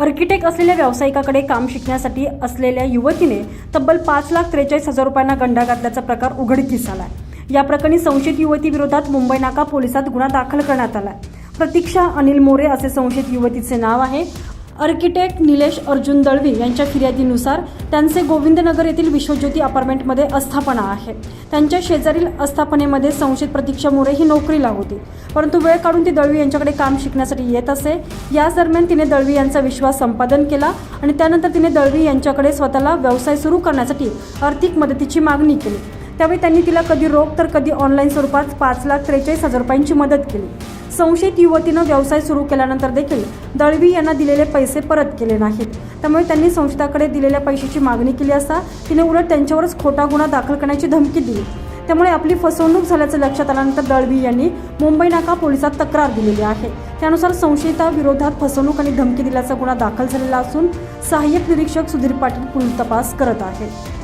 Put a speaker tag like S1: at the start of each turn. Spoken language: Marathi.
S1: आर्किटेक्ट असलेल्या व्यावसायिकाकडे काम शिकण्यासाठी असलेल्या युवतीने तब्बल पाच लाख त्रेचाळीस हजार रुपयांना गंडा घातल्याचा प्रकार उघडकीस आला या प्रकरणी संशयित युवती विरोधात मुंबई नाका पोलिसात गुन्हा दाखल करण्यात आलाय. प्रतीक्षा अनिल मोरे असे संशयित युवतीचे नाव आहे. आर्किटेक्ट निलेश अर्जुन दळवी यांच्या फिर्यादीनुसार त्यांचे गोविंदनगर येथील विश्वज्योती अपार्टमेंटमध्ये आस्थापना आहे. त्यांच्या शेजारील आस्थापनेमध्ये संशयित प्रतीक्षा मोरे ही नोकरीला होती. परंतु वेळ काढून ती दळवी यांच्याकडे काम शिकण्यासाठी येत असे. याच दरम्यान तिने दळवी यांचा विश्वास संपादन केला आणि त्यानंतर तिने दळवी यांच्याकडे स्वतःला व्यवसाय सुरू करण्यासाठी आर्थिक मदतीची मागणी केली. त्यावेळी त्यांनी तिला कधी रोख तर कधी ऑनलाईन स्वरूपात पाच लाख त्रेचाळीस हजार रुपयांची मदत केली. संशयित युवतीनं व्यवसाय सुरू केल्यानंतर देखील दळवी यांना दिलेले पैसे परत केले नाहीत. त्यामुळे त्यांनी संशयिताकडे दिलेल्या पैशाची मागणी केली असता तिने उलट त्यांच्यावरच खोटा गुन्हा दाखल करण्याची धमकी दिली. त्यामुळे आपली फसवणूक झाल्याचं लक्षात आल्यानंतर दळवी यांनी मुंबई नाका पोलिसात तक्रार दिलेली आहे. त्यानुसार संशयिता विरोधात फसवणूक आणि धमकी दिल्याचा गुन्हा दाखल झालेला असून सहाय्यक निरीक्षक सुधीर पाटील पुढील तपास करत आहेत.